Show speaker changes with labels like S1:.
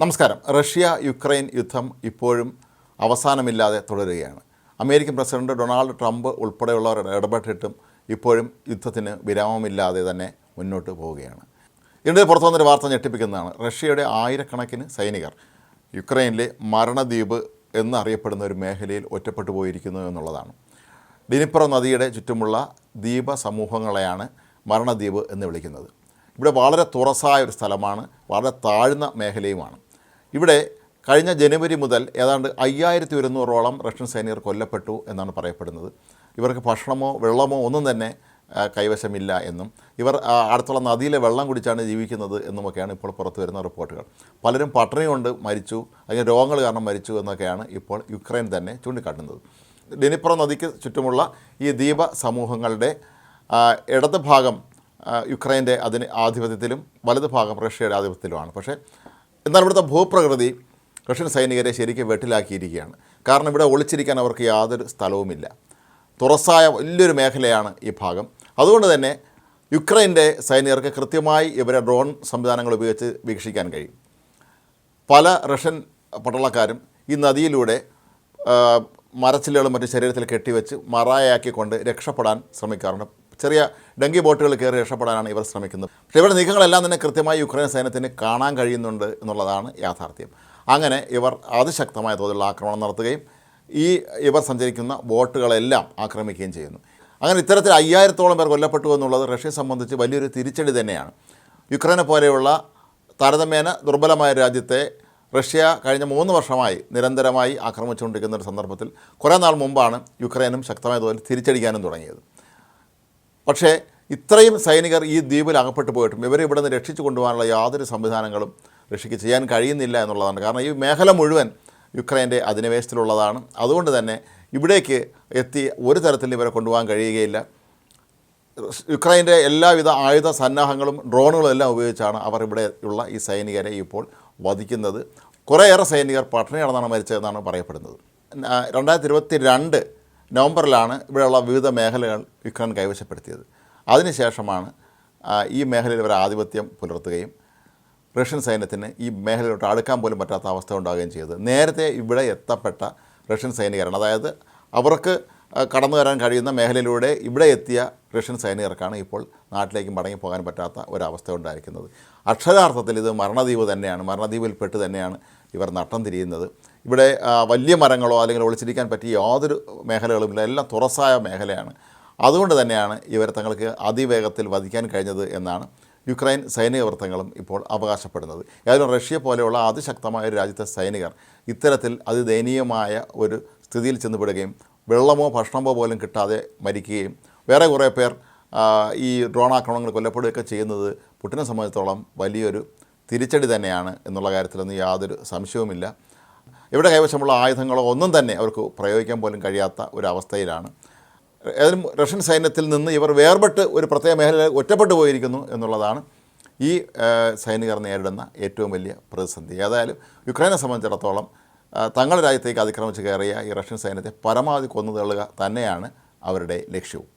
S1: നമസ്കാരം. Russia Ukraine യുദ്ധം ഇപ്പോഴും അവസാനമില്ലാതെ തുടരുകയാണ്. അമേരിക്കൻ പ്രസിഡന്റ് ഡൊണാൾഡ് ട്രംപ് ഉൾപ്പെടെയുള്ളവർ ഇടപെട്ടിട്ടും ഇപ്പോഴും യുദ്ധത്തിന് വിരാമമില്ലാതെ തന്നെ മുന്നോട്ട് പോവുകയാണ്. ഇതിന്റെ പുറത്തു വന്നൊരു വാർത്ത ഞെട്ടിപ്പിക്കുന്നതാണ്. റഷ്യയുടെ ആയിരക്കണക്കിന് സൈനികർ യുക്രൈനിലെ മരണദ്വീപ് എന്നറിയപ്പെടുന്ന ഒരു മേഖലയിൽ ഒറ്റപ്പെട്ടു പോയിരിക്കുന്നു എന്നുള്ളതാണ്. ഡിനിപ്ര നദിയുടെ ചുറ്റുമുള്ള ദ്വീപ സമൂഹങ്ങളെയാണ് മരണദ്വീപ് എന്ന് വിളിക്കുന്നത്. ഇവിടെ വളരെ തുറസായ ഒരു സ്ഥലമാണ്. വളരെ താഴ്ന്ന മേഖലയുമാണ്. ഇവിടെ കഴിഞ്ഞ ജനുവരി മുതൽ ഏതാണ്ട് അയ്യായിരത്തി ഒരുന്നൂറോളം റഷ്യൻ സൈനികർ കൊല്ലപ്പെട്ടു എന്നാണ് പറയപ്പെടുന്നത്. ഇവർക്ക് ഭക്ഷണമോ വെള്ളമോ ഒന്നും തന്നെ കൈവശമില്ല എന്നും. ഇവർ അടുത്തുള്ള നദിയിലെ വെള്ളം കുടിച്ചാണ് ജീവിക്കുന്നത് എന്നുമൊക്കെയാണ് ഇപ്പോൾ പുറത്തു വരുന്ന റിപ്പോർട്ടുകൾ. പലരും പട്ടിണി കൊണ്ട് മരിച്ചു. അല്ലെങ്കിൽ രോഗങ്ങൾ കാരണം മരിച്ചു എന്നൊക്കെയാണ് ഇപ്പോൾ യുക്രൈൻ തന്നെ ചൂണ്ടിക്കാട്ടുന്നത്. ഡെനിപ്ര നദിക്ക് ചുറ്റുമുള്ള ഈ ദ്വീപ സമൂഹങ്ങളുടെ ഇടത് ഭാഗം യുക്രൈന്റെ അതിന് ആധിപത്യത്തിലും വലത് ഭാഗം റഷ്യയുടെ ആധിപത്യത്തിലുമാണ്. പക്ഷേ എന്നാൽ ഇവിടുത്തെ ഭൂപ്രകൃതി റഷ്യൻ സൈനികരെ ശരിക്കും വെട്ടിലാക്കിയിരിക്കുകയാണ്. കാരണം ഇവിടെ ഒളിച്ചിരിക്കാൻ അവർക്ക് യാതൊരു സ്ഥലവുമില്ല. തുറസായ വലിയൊരു മേഖലയാണ് ഈ ഭാഗം. അതുകൊണ്ട് തന്നെ യുക്രൈന്റെ സൈനികർക്ക് കൃത്യമായി ഇവരെ ഡ്രോൺ സംവിധാനങ്ങൾ ഉപയോഗിച്ച് വീക്ഷിക്കാൻ കഴിയും. പല റഷ്യൻ പട്ടാളക്കാരും ഈ നദിയിലൂടെ മരച്ചില്ലുകളും മറ്റു ശരീരത്തിൽ കെട്ടിവെച്ച് മറായാക്കിക്കൊണ്ട് രക്ഷപ്പെടാൻ ശ്രമിക്കാറുണ്ട്. ചെറിയ ഡങ്കി ബോട്ടുകൾ കയറി രക്ഷപ്പെടാനാണ് ഇവർ ശ്രമിക്കുന്നത്. പക്ഷേ ഇവരുടെ നീക്കങ്ങളെല്ലാം തന്നെ കൃത്യമായി യുക്രൈൻ സൈന്യത്തിന് കാണാൻ കഴിയുന്നുണ്ട് എന്നുള്ളതാണ് യാഥാർത്ഥ്യം. അങ്ങനെ ഇവർ അതിശക്തമായ തോതിലുള്ള ആക്രമണം നടത്തുകയും ഈ ഇവർ സഞ്ചരിക്കുന്ന ബോട്ടുകളെല്ലാം ആക്രമിക്കുകയും ചെയ്യുന്നു. അങ്ങനെ ഇത്തരത്തിൽ അയ്യായിരത്തോളം പേർ കൊല്ലപ്പെട്ടു എന്നുള്ളത് റഷ്യയെ സംബന്ധിച്ച് വലിയൊരു തിരിച്ചടി തന്നെയാണ്. യുക്രൈനെ പോലെയുള്ള താരതമ്യേന ദുർബലമായ രാജ്യത്തെ റഷ്യ കഴിഞ്ഞ മൂന്ന് വർഷമായി നിരന്തരമായി ആക്രമിച്ചുകൊണ്ടിരിക്കുന്ന ഒരു സന്ദർഭത്തിൽ കുറേ നാൾ മുമ്പാണ് യുക്രൈനും ശക്തമായ തോതിൽ തിരിച്ചടിക്കാനും തുടങ്ങിയത്. പക്ഷേ ഇത്രയും സൈനികർ ഈ ദ്വീപിൽ അകപ്പെട്ടു പോയിട്ടും ഇവരെ ഇവിടെ നിന്ന് രക്ഷിച്ചു കൊണ്ടുപോകാനുള്ള യാതൊരു സംവിധാനങ്ങളും റഷ്യക്ക് ചെയ്യാൻ കഴിയുന്നില്ല എന്നുള്ളതാണ്. കാരണം ഈ മേഖല മുഴുവൻ യുക്രൈന്റെ അധിനിവേശത്തിലുള്ളതാണ്. അതുകൊണ്ട് തന്നെ ഇവിടേക്ക് എത്തി ഒരു തരത്തിൽ ഇവരെ കൊണ്ടുപോകാൻ കഴിയുകയില്ല. യുക്രൈന്റെ എല്ലാവിധ ആയുധ സന്നാഹങ്ങളും ഡ്രോണുകളും എല്ലാം ഉപയോഗിച്ചാണ് അവർ ഇവിടെയുള്ള ഈ സൈനികരെ ഇപ്പോൾ വധിക്കുന്നത്. കുറേയേറെ സൈനികർ പട്ടിണി നടന്നാണ് മരിച്ചതെന്നാണ് പറയപ്പെടുന്നത്. രണ്ടായിരത്തി ഇരുപത്തി രണ്ട് നവംബറിലാണ് ഇവിടെയുള്ള വിവിധ മേഖലകൾ യുക്രൈൻ കൈവശപ്പെടുത്തിയത്. അതിനുശേഷമാണ് ഈ മേഖലയിൽ ഇവർ ആധിപത്യം പുലർത്തുകയും റഷ്യൻ സൈന്യത്തിന് ഈ മേഖലയിലോട്ട് അടുക്കാൻ പോലും പറ്റാത്ത അവസ്ഥ ഉണ്ടാവുകയും ചെയ്തത്. നേരത്തെ ഇവിടെ എത്തപ്പെട്ട റഷ്യൻ സൈനികരാണ് അതായത് അവർക്ക് കടന്നു വരാൻ കഴിയുന്ന മേഖലയിലൂടെ ഇവിടെ എത്തിയ റഷ്യൻ സൈനികർക്കാണ് ഇപ്പോൾ നാട്ടിലേക്ക് മടങ്ങി പോകാൻ പറ്റാത്ത ഒരവസ്ഥ ഉണ്ടായിരിക്കുന്നത്. അക്ഷരാർത്ഥത്തിൽ ഇത് മരണദ്വീപ് തന്നെയാണ് മരണദ്വീപിൽപ്പെട്ട് തന്നെയാണ് ഇവർ നട്ടം തിരിയുന്നത്. ഇവിടെ വലിയ മരങ്ങളോ അല്ലെങ്കിൽ ഒളിച്ചിരിക്കാൻ പറ്റിയ യാതൊരു മേഖലകളുമില്ല എല്ലാം തുറസായ മേഖലയാണ്. അതുകൊണ്ട് തന്നെയാണ് ഇവർ തങ്ങൾക്ക് അതിവേഗത്തിൽ വധിക്കാൻ കഴിഞ്ഞത് എന്നാണ് യുക്രൈൻ സൈനിക വൃത്തങ്ങളും ഇപ്പോൾ അവകാശപ്പെടുന്നത്. ഏതായാലും റഷ്യ പോലെയുള്ള അതിശക്തമായ ഒരു രാജ്യത്തെ സൈനികർ ഇത്തരത്തിൽ അതിദയനീയമായ ഒരു സ്ഥിതിയിൽ ചെന്നുപെടുകയും വെള്ളമോ ഭക്ഷണമോ പോലും കിട്ടാതെ മരിക്കുകയും വേറെ കുറേ പേർ ഈ ഡ്രോൺ ആക്രമണങ്ങൾ കൊല്ലപ്പെടുകയൊക്കെ ചെയ്യുന്നത് പുട്ടിനെ സംബന്ധിച്ചിടത്തോളം വലിയൊരു തിരിച്ചടി തന്നെയാണ് എന്നുള്ള കാര്യത്തിലൊന്നും യാതൊരു സംശയവുമില്ല. ഇവിടെ കൈവശമുള്ള ആയുധങ്ങളോ ഒന്നും തന്നെ അവർക്ക് പ്രയോഗിക്കാൻ പോലും കഴിയാത്ത ഒരു അവസ്ഥയിലാണ് ഏതായാലും റഷ്യൻ സൈന്യത്തിൽ നിന്ന് ഇവർ വേർപെട്ട് ഒരു പ്രത്യേക മേഖലയിൽ ഒറ്റപ്പെട്ടു പോയിരിക്കുന്നു എന്നുള്ളതാണ് ഈ സൈനികർ നേരിടുന്ന ഏറ്റവും വലിയ പ്രതിസന്ധി. ഏതായാലും യുക്രൈനെ സംബന്ധിച്ചിടത്തോളം തങ്ങളുടെ രാജ്യത്തേക്ക് അതിക്രമിച്ച് കയറിയ ഈ റഷ്യൻ സൈന്യത്തെ പരമാവധി കൊന്നു തള്ളുക തന്നെയാണ് അവരുടെ ലക്ഷ്യവും.